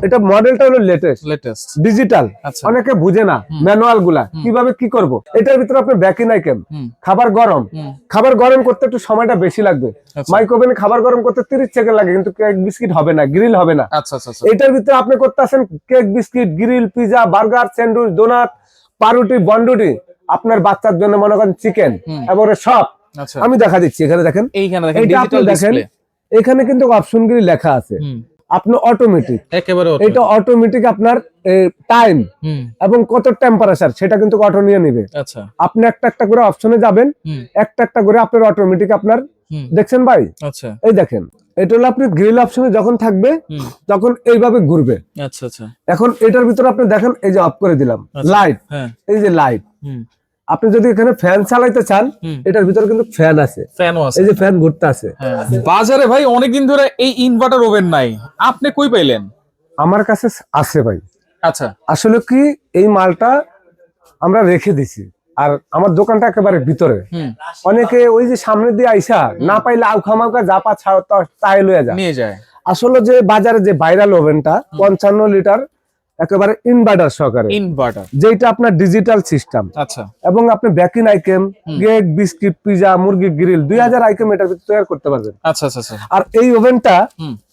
এটা মডেলটা হলো লেটেস্ট লেটেস্ট ডিজিটাল আচ্ছা। অনেকে বুঝে না ম্যানুয়ালগুলা। কীভাবে কি করব? এটার ভিতরে আপনার ব্যাকিং আইটেম খাবার গরম। খাবার গরম করতে একটু সময়টা বেশি লাগবে। আচ্ছা। মাইক্রোওভেনে খাবার গরম করতে তিরিশ সেকেন্ড লাগে কিন্তু কেক বিস্কিট হবে না গ্রিল হবে না। আচ্ছা আচ্ছা আচ্ছা। এটার ভিতরে আপনি করতে আসেন cake biscuit grill pizza burger sandwich donut পাউরুটি বন্ডুটি আপনার বাচ্চার জন্য মনে করেন চিকেন। এবারে সব। আচ্ছা। আমি দেখা দিচ্ছি এখানে দেখেন। এইখানে দেখেন ডিজিটাল দেখেন এখানে কিন্তু অপশনগুলি লেখা আছে। হুম আপনি অটোমেটিক একেবারে এটা অটোমেটিক আপনার টাইম এবং কত টেম্পারেচার সেটা কিন্তু অটো নিয়ে নিবে। আচ্ছা। আপনি একটা একটা করে অপশনে যাবেন একটা একটা করে আপনার অটোমেটিক আপনার দেখছেন ভাই? আচ্ছা। এই দেখেন এটা হলো আপনি গ্রিল অপশনে যখন থাকবে তখন এইভাবে ঘুরবে। আচ্ছা আচ্ছা। এখন এটার ভিতরে আপনি দেখেন এই যে অফ করে দিলাম আচ্ছা। লাইট হ্যাঁ। এই যে লাইট আপনি যদি এখানে ফ্যান চালাইতে চান এটার ভিতরে কিন্তু ফ্যান আছে। ফ্যানও আছে। এই যে ফ্যান ঘুরতে আছে। হ্যাঁ। বাজারে ভাই অনেকদিন ধরে এই ইনভার্টার ওভেন নাই। আপনি কই পাইলেন? আমার কাছে আছে ভাই। আচ্ছা। আসলে কি এই মালটা আমরা রেখে দিছি। আর আমার দোকানটা একেবারে ভিতরে। অনেকে ওই যে সামনে দিয়ে আইসা না পাইলে আউখা মাউখা যা পা ছাড় তাই লয়ে যা নিয়ে যায়। আসলে যে বাজারে যে ভাইরাল ওভেনটা পঞ্চান্ন লিটার একেবারে ইনভার্টার সহকারে। ইনভার্টার যেটা আপনার ডিজিটাল সিস্টেম আচ্ছা। এবং আপনি baking item. Cake biscuit pizza মুরগি গ্রিল দুই হাজার আইটেম এটার ভিতরে তৈরি করতে পারবেন। আচ্ছা আচ্ছা আচ্ছা। আর এই ওভেনটা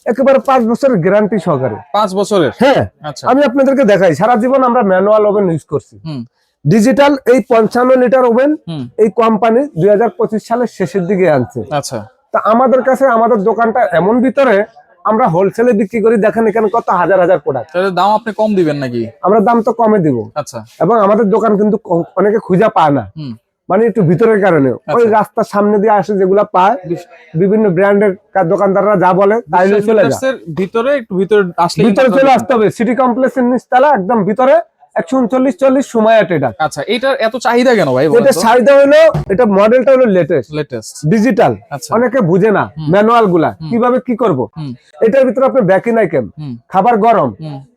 একেবারে পাঁচ বছরের গ্যারান্টি সহকারে। পাঁচ বছরের? হ্যাঁ। আচ্ছা। আমি আপনাদেরকে দেখাই সারা জীবন আমরা ম্যানুয়াল ওভেন ইউজ করছি। ডিজিটাল এই পঞ্চান্ন লিটার ওভেন এই কোম্পানি দুই হাজার পঁচিশ সালের শেষের দিকে আনছে। আচ্ছা। তা আমাদের কাছে আমাদের দোকানটা এমন ভিতরে আমরা হোলসেলে বিক্রি করি দেখেন এখানে কত? হাজার হাজার প্রোডাক্ট দাম আপনি কম দিবেন নাকি? আমরা দাম তো কমে দিব। আচ্ছা। এবং আমাদের দোকান কিন্তু অনেকে খুঁজা পায় না। মানে একটু ভিতরের কারণে ওই আচ্ছা। রাস্তার সামনে দিয়ে আসে যেগুলা পায় বিভিন্ন ব্র্যান্ডের দোকানদাররা যা বলে তাই চলে যায়। ভিতরে একটু ভিতরে ভিতরে চলে আসতে হবে। সিটি কমপ্লেক্সের নিচতলা একদম ভিতরে। একশো উনচল্লিশ চল্লিশ সময় এটা। আচ্ছা এটার এত চাহিদা কেন ভাই এটা চাহিদা হলো এটা মডেলটা হলো লেটেস্ট লেটেস্ট ডিজিটাল আচ্ছা। অনেকে বুঝে না ম্যানুয়ালগুলা কীভাবে কি করব। এটার ভিতরে আপনি ব্যাকিং আইটেম হুম। খাবার গরম।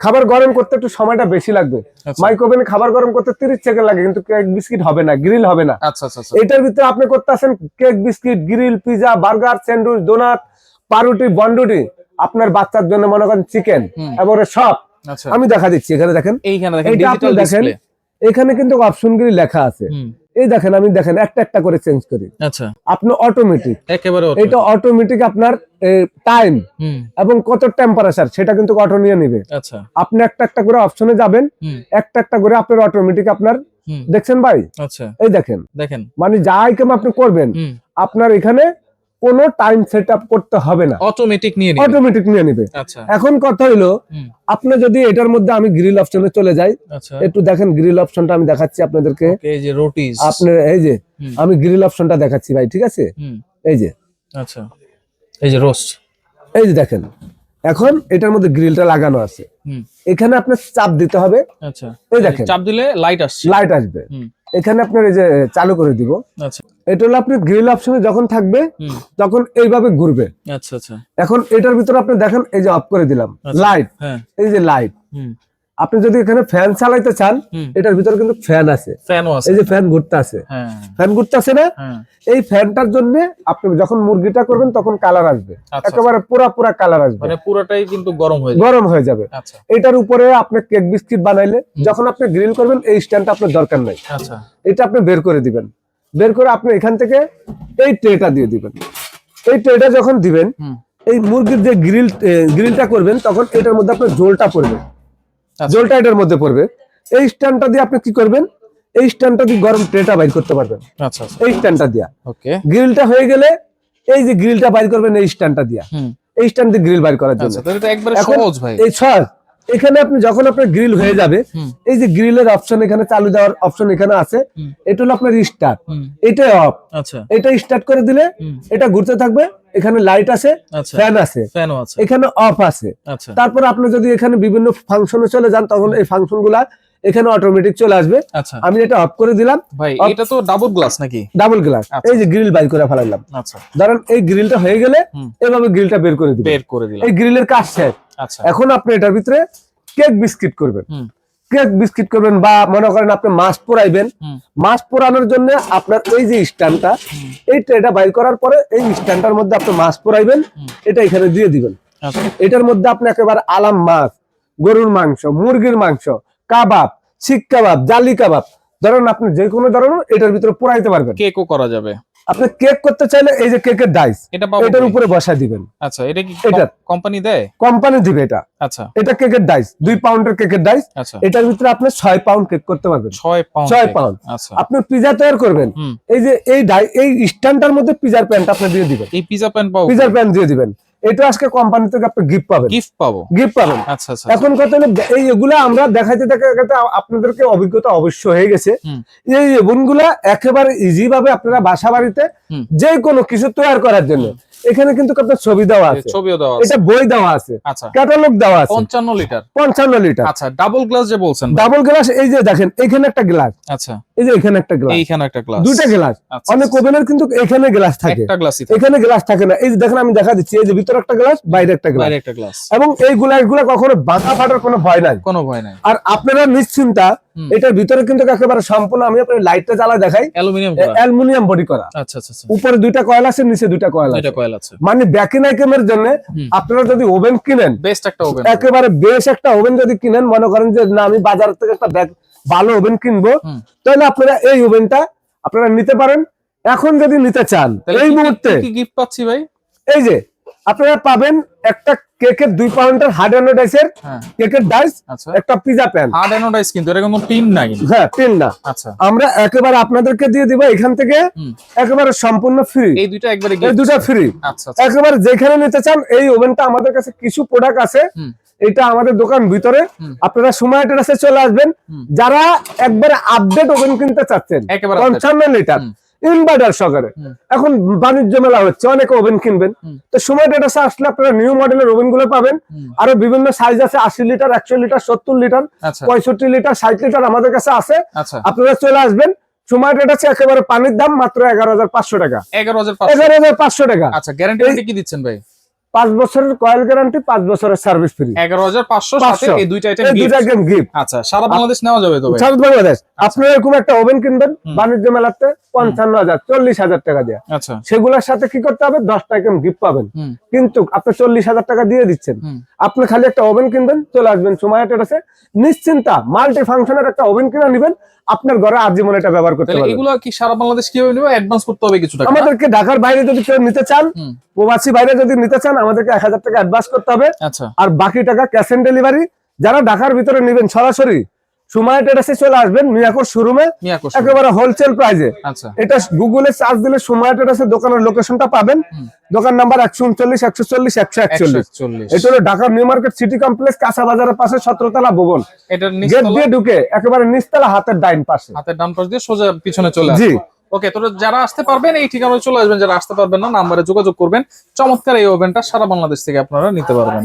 খাবার গরম করতে একটু সময়টা বেশি লাগবে। আচ্ছা। মাইক্রোওভেনে খাবার গরম করতে তিরিশ সেকেন্ড লাগে কিন্তু কেক বিস্কিট হবে না গ্রিল হবে না। আচ্ছা আচ্ছা আচ্ছা। এটার ভিতরে আপনি করতে আসেন cake biscuit grill pizza burger sandwich donut পাউরুটি বন্ডুটি আপনার বাচ্চার জন্য মনে করেন চিকেন। এবারে সব। আচ্ছা আমি দেখা দিচ্ছি এখানে দেখেন। এইখানে দেখেন এখানে কিন্তু অপশনগুলি লেখা আছে। এই দেখেন আমি দেখেন একটা একটা করে চেঞ্জ করি। আচ্ছা। আপনি অটোমেটিক একেবারে এটা অটোমেটিক আপনার টাইম এবং কত টেম্পারেচার সেটা কিন্তু অটো নিয়ে নিবে। আচ্ছা। আপনি একটা একটা করে অপশনে যাবেন একটা একটা করে আপনার অটোমেটিক আপনার দেখছেন ভাই? আচ্ছা। এই দেখেন। দেখেন। মানে যা আইটেম আপনি করবেন আপনার এখানে কোনো টাইম সেট আপ করতে হবে না। অটোমেটিক নিয়ে নিবে। অটোমেটিক নিয়ে নিবে। আচ্ছা। এখন কথা হুম। আপনি যদি এটার মধ্যে আমি গ্রিল অপশনে চলে যাই আচ্ছা। একটু দেখেন গ্রিল অপশনটা আমি দেখাচ্ছি আপনাদেরকে। এই যে রোটিস আপনার এই যে আমি গ্রিল অপশনটা দেখাচ্ছি ভাই ঠিক আছে? এই যে। আচ্ছা। এই যে রোস্ট এই যে দেখেন এখন এটার মধ্যে গ্রিলটা লাগানো আছে। এখানে আপনার চাপ দিতে হবে। আচ্ছা। এই দেখেন। চাপ দিলে লাইট আসছে। লাইট আসবে। এখানে আপনার এই যে চালু করে দিব। আচ্ছা। এটা হলো আপনি গ্রিল অপশনে যখন থাকবে তখন এইভাবে ঘুরবে। আচ্ছা আচ্ছা। এখন এটার ভিতরে আপনি দেখেন এই যে অফ করে দিলাম। আচ্ছা। লাইট হ্যাঁ। এই যে লাইট আপনি যদি এখানে ফ্যান চালাইতে চান এটার ভিতরে কিন্তু ফ্যান আছে। এই যে ফ্যান ঘুরতে আছে। ফ্যান ঘুরতে আছে না? হ্যাঁ। এই ফ্যানটার জন্য আপনি যখন মুরগিটা করবেন তখন কালার আসবে। আচ্ছা একেবারে পুরা পুরা কালার আসবে। মানে পুরোটাই কিন্তু গরম হয়ে গরম হয়ে যাবে। আচ্ছা। এটার উপরে আপনি কেক বিস্কিট বানাইলে যখন আপনি গ্রিল করবেন এই স্ট্যান্ডটা আপনার দরকার নাই। আচ্ছা। এটা আপনি বের করে দিবেন। বের করে আপনি এখান থেকে এই ট্রেটা দিয়ে দিবেন। এই ট্রেটা যখন দিবেন এই মুরগির যে গ্রিল গ্রিলটা করবেন তখন এটার মধ্যে আপনার জোলটা পড়বে। আচ্ছা। জোলটা মধ্যে পড়বে। এই স্ট্যান্ডটা দিয়ে আপনি কি করবেন? এই স্ট্যান্ডটা দিয়ে গরম ট্রেটা বাইর করতে পারবেন। আচ্ছা আচ্ছা। এই স্ট্যান্ডটা দিয়া। ওকে। গ্রিলটা হয়ে গেলে এই যে গ্রিলটা বাইর করবেন এই স্ট্যান্ডটা দিয়া। এই স্ট্যান্ড দিয়ে গ্রিল বাইর করার জন্য। আচ্ছা তাহলে তো একবারে সহজ ভাই। এই ছয় এখানে আপনি যখন আপনার গ্রিল হয়ে যাবে এই যে গ্রিলের অপশন এখানে চালু দেওয়ার অপশন এখানে আছে এটা হলো আপনার স্টার্ট হুম। এটা অফ আচ্ছা। এটা স্টার্ট করে দিলে এটা ঘুরতে থাকবে এখানে লাইট আছে আচ্ছা। ফ্যান আছে। ফ্যানও আছে। এখানে অফ আছে। আচ্ছা। তারপর আপনি যদি এখানে বিভিন্ন ফাংশনে চলে যান তখন এই ফাংশনগুলা এখানে অটোমেটিক চলে আসবে। আচ্ছা। আমি এটা অফ করে দিলাম। ভাই এটা তো ডাবল গ্লাস নাকি? ডাবল গ্লাস আচ্ছা। এই যে গ্রিল বাইর করে ফেলাইলাম। আচ্ছা। ধরেন এই গ্রিলটা হয়ে গেলে এভাবে গ্রিলটা বের করে দিবেন বের করে দিলাম। এই গ্রিলের কাজ শেষ। আচ্ছা এখন আপনি এটার ভিতরে কেক বিস্কিট করবেন। কেক বিস্কিট করবেন বা মনে করেন আপনি মাছ পোড়াইবেন। মাছ পোড়ানোর জন্য আপনার এই যে স্ট্যান্ডটা হুম। এই ট্রেটা বাইর করার পরে এই স্ট্যান্ডটার মধ্যে আপনি মাছ পোড়াইবেন। এটা এখানে দিয়ে দিবেন। আচ্ছা। এটার মধ্যে আপনি একেবারে আলাম মাছ গরুর মাংস মুরগির মাংস কাবাব শিক কাবাব জালি কাবাব ধরেন আপনি যে কোনো ধরনের এটার ভিতরে পোড়াইতে পারবেন। কেকও করা যাবে। আপনি কেক করতে চাইলে এই যে কেকের ডাইস এটার উপরে বসা দিবেন। আচ্ছা এটা কি এটা। কোম্পানি দেয়? কোম্পানি দিবে এটা। আচ্ছা। এটা কেকের ডাইস দুই পাউন্ডের কেকের ডাইস এটার ভিতরে আপনি ছয় পাউন্ড কেক করতে পারবেন। ছয় পাউন্ড ছয় পাউন্ড আচ্ছা। আপনি পিজা তৈরি করবেন। এই যে এই এই স্ট্যান্ডটার মধ্যে পিজার প্যান্ট আপনি দিয়ে দিবেন। এই পিজা প্যান্ট পিজার প্যান্ট দিয়ে দিবেন। এটা আজকে কোম্পানি থেকে আপনি গিফট পাবেন। গিফট পাবো। গিফট পাবেন। আচ্ছা আচ্ছা এখন কথা হলো এই এগুলা আমরা দেখাইতে দেখাইতে আপনাদেরকে অভিজ্ঞতা অবশ্য হয়ে গেছে। এই এগুলা একেবারে ইজি ভাবে আপনারা বাসা বাড়িতে। যে কোনো কিছু তৈরি করার জন্য। এখানে কিন্তু আপনার ছবি দেওয়া আছে? ছবিও দেওয়া আছে। এটা বই দেওয়া আছে। আচ্ছা। ক্যাটালগ দেওয়া আছে। পঞ্চান্ন লিটার। পঞ্চান্ন লিটার। আচ্ছা ডাবল গ্লাস যে বলছেন ডাবল গ্লাস এই যে দেখেন এখানে একটা গ্লাস আচ্ছা। এই যে এখানে একটা গ্লাস এইখানে একটা গ্লাস দুইটা গ্লাস আচ্ছা অনেক ওভেনের কিন্তু এখানে গ্লাস থাকে। একটা গ্লাসই থাকে। এখানে গ্লাস থাকে না। এই যে দেখেন আমি দেখা দিচ্ছি এই যে ভিতরে একটা গ্লাস বাইরে একটা গ্লাস বাইরে একটা গ্লাস এবং এই গ্লাসগুলা কখনো বাঁকা ফাটার কোনো ভয় নাই। কোনো ভয় নাই। আর আপনারা নিশ্চিন্তা এটার ভিতরে কিন্তু একেবারে সম্পূর্ণ আমি আপনার লাইটটা জ্বালা দেখাই। অ্যালুমিনিয়াম অ্যালুমিনিয়াম বডি করা। আচ্ছা আচ্ছা আচ্ছা। উপরে দুইটা কয়েল আছে নিচে দুইটা কয়েল আছে। দুইটা কয়েল আছে। মানে ব্যাকিং আইটেমের জন্য। আপনারা যদি ওভেন কিনেন বেস্ট একটা ওভেন। একেবারে বেশ একটা ওভেন যদি কিনেন মনে করেন যে না আমি বাজার থেকে একটা ভালো ওভেন কিনবো তাহলে আপনারা এই ওভেনটা আপনারা নিতে পারেন। এখন যদি নিতে চান এই মুহূর্তে কি গিফট পাচ্ছি ভাই? এই যে আপনারা পাবেন একটা কেকের দুই পাউন্ডের হার্ড অ্যানোডাইসের হ্যাঁ। কেকের ডাইস আচ্ছা। একটা পিজা প্যান হার্ড অ্যানোডাইজ কিন্তু এটা কোনো পিন নাই। হ্যাঁ পেন না। আচ্ছা। আমরা একেবারে আপনাদেরকে দিয়ে দিব এখান থেকে। একেবারে সম্পূর্ণ ফ্রি এই দুইটা একবারে এই দুটো ফ্রি আচ্ছা আচ্ছা। একেবারে যেখানে নিতে চান এই ওভেনটা আমাদের কাছে কিছু প্রোডাক্ট আছে। এটা আমাদের দোকান ভিতরে। আপনারা সময় টেরাসে চলে আসবেন। যারা একবারে আপডেট ওভেন কিনতে চাচ্ছেন। পঞ্চান্ন লিটার। ইনভার্টার সহকারে। এখন বাণিজ্য মেলা হচ্ছে অনেক ওভেন কিনবেন। তো সময় ডেটা আসলে আপনারা নিউ মডেলের ওভেনগুলো পাবেন আরও বিভিন্ন সাইজ আছে আশি লিটার একশো লিটার সত্তর লিটার আচ্ছা। পঁয়ষট্টি লিটার ষাট লিটার আমাদের কাছে আছে। আচ্ছা। আপনারা চলে আসবেন। সময় একেবারে পানির দাম মাত্র এগারো হাজার পাঁচশো টাকা। এগারো হাজার পাঁচশো। টাকা। আচ্ছা গ্যারান্টি কি দিচ্ছেন ভাই? পাঁচ বছরের কয়েল গ্যারান্টি পাঁচ বছরের সার্ভিস ফ্রি এগারো হাজার পাঁচশো সাথে এই দুইটা আইটেম দুইটা গেম গিফট আচ্ছা সারা বাংলাদেশ নেওয়া যাবে তো ভাই? বাংলাদেশ। আপনারা এরকম একটা ওভেন কিনবেন বাণিজ্য মেলাতে পঞ্চান্ন হাজার চল্লিশ হাজার টাকা দিয়ে। আচ্ছা। সেগুলোর সাথে কি করতে হবে? দশটা আইটেম গিফট পাবেন। কিন্তু আপনি চল্লিশ হাজার টাকা দিয়ে দিচ্ছেন। আপনি খালি একটা ওভেন কিনবেন চলে আসবেন সময় আছে নিশ্চিন্তা। মাল্টি ফাংশনের একটা ওভেন কিনে নেবেন আপনার ঘরে আজীবন এটা ব্যবহার করতে পারবেন। এগুলো কি সারা বাংলাদেশ কীভাবে নেবে? অ্যাডভান্স করতে হবে কিছু টাকা আমাদেরকে ঢাকার বাইরে যদি কেউ নিতে চান। প্রবাসী বাইরে যদি নিতে চান আমাদেরকে এক হাজার টাকা অ্যাডভান্স করতে হবে। আচ্ছা। আর বাকি টাকা ক্যাশ অন ডেলিভারি যারা ঢাকার ভিতরে নেবেন সরাসরি সময় টেরাসে চলে আসবেন মিয়াকোর শোরুমে একেবারে হোলসেল প্রাইজে আচ্ছা। এটা গুগলে সার্চ দিলে সময় টেরাসের দোকানের লোকেশনটা পাবেন। দোকান নাম্বার একশো উনচল্লিশ একশো চল্লিশ একশো একচল্লিশ। এটা হলো Dhaka new market city complex কাঁচা বাজারের পাশে সতেরোতলা ভবন। গেট দিয়ে ঢুকে একেবারে নিচতলা হাতের ডাইন পাশে। হাতের ডান পাশ দিয়ে সোজা পিছনে চলে জি। ওকে তো যারা আসতে পারবেন, এই ঠিকানায় চলে আসবেন, যারা আসতে পারবেন না, নাম্বারে যোগাযোগ করবেন। চমৎকার এই ওভেনটা সারা বাংলাদেশ থেকে আপনারা নিতে পারবেন।